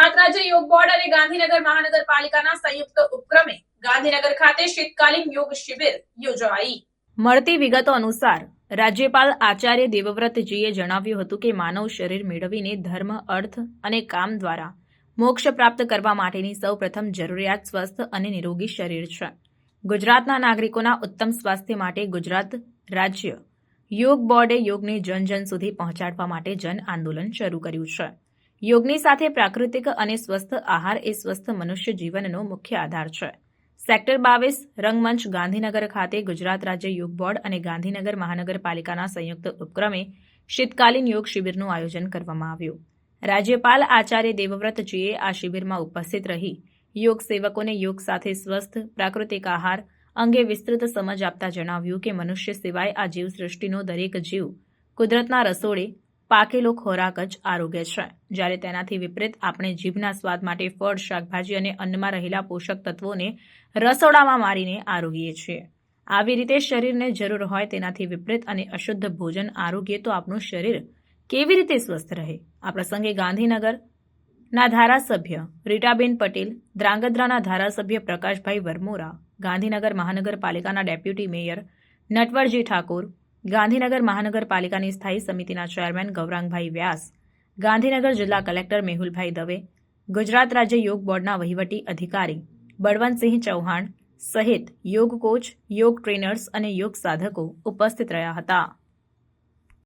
રાજ્ય યોગ બોર્ડ અને ગાંધીનગર મહાનગરપાલિકાના સંયુક્ત ઉપક્રમે ગાંધીનગર ખાતે શીતકાલીન યોગ શિબિર યોજાઈ. મળતી વિગતો અનુસાર, રાજ્યપાલ આચાર્ય દેવવ્રતજીએ જણાવ્યું હતું કે માનવ શરીર મેળવીને ધર્મ, અર્થ અને કામ દ્વારા મોક્ષ પ્રાપ્ત કરવા માટેની સૌપ્રથમ જરૂરિયાત સ્વસ્થ અને નિરોગી શરીર છે. ગુજરાતના નાગરિકોના ઉત્તમ સ્વાસ્થ્ય માટે ગુજરાત રાજ્ય યોગ બોર્ડે યોગને જન જન સુધી પહોંચાડવા માટે જન આંદોલન શરૂ કર્યું છે. યોગની સાથે પ્રાકૃતિક અને સ્વસ્થ આહાર એ સ્વસ્થ મનુષ્ય જીવનનો મુખ્ય આધાર છે. સેક્ટર બાવીસ, રંગમંચ ગાંધીનગર ખાતે ગુજરાત રાજ્ય યોગ બોર્ડ અને ગાંધીનગર મહાનગરપાલિકાના સંયુક્ત ઉપક્રમે શીતકાલીન યોગ શિબિરનું આયોજન કરવામાં આવ્યું. રાજ્યપાલ આચાર્ય દેવવ્રતજીએ આ શિબિરમાં ઉપસ્થિત રહી યોગ સેવકોને યોગ સાથે સ્વસ્થ, પ્રાકૃતિક આહાર અંગે વિસ્તૃત સમજ આપતા જણાવ્યું કે મનુષ્ય સિવાય આ જીવસૃષ્ટિનો દરેક જીવ કુદરતના રસોડે પાકેલો ખોરાક જ આરોગ્ય છે. જ્યારે તેનાથી વિપરીત આપણે જીભના સ્વાદ માટે ફળ, શાકભાજી અને અન્નમાં રહેલા પોષક તત્વોને રસોડામાં મારીને આરોગીએ છીએ. આવી રીતે શરીરને જરૂર હોય તેનાથી વિપરીત અને અશુદ્ધ ભોજન આરોગ્ય તો આપણું શરીર કેવી રીતે સ્વસ્થ રહે? આ પ્રસંગે ગાંધીનગર ના ધારાસભ્ય રીટાબેન પટેલ દ્રાંગધ્રાના ધારાસભ્ય પ્રકાશભાઈ વરમોરા, ગાંધીનગર મહાનગરપાલિકાના ડેપ્યુટી મેયર નટવરજી ઠાકોર ગાંધીનગર મહાનગરપાલિકાની સ્થાયી સમિતિના ચેરમેન ગૌરાંગભાઈ વ્યાસ, ગાંધીનગર જિલ્લા કલેક્ટર મેહુલભાઈ દવે, ગુજરાત રાજ્ય યોગ બોર્ડના વહીવટી અધિકારી બળવંતસિંહ ચૌહાણ સહિત યોગ કોચ, યોગ ટ્રેનર્સ અને યોગ સાધકો ઉપસ્થિત રહ્યા હતા.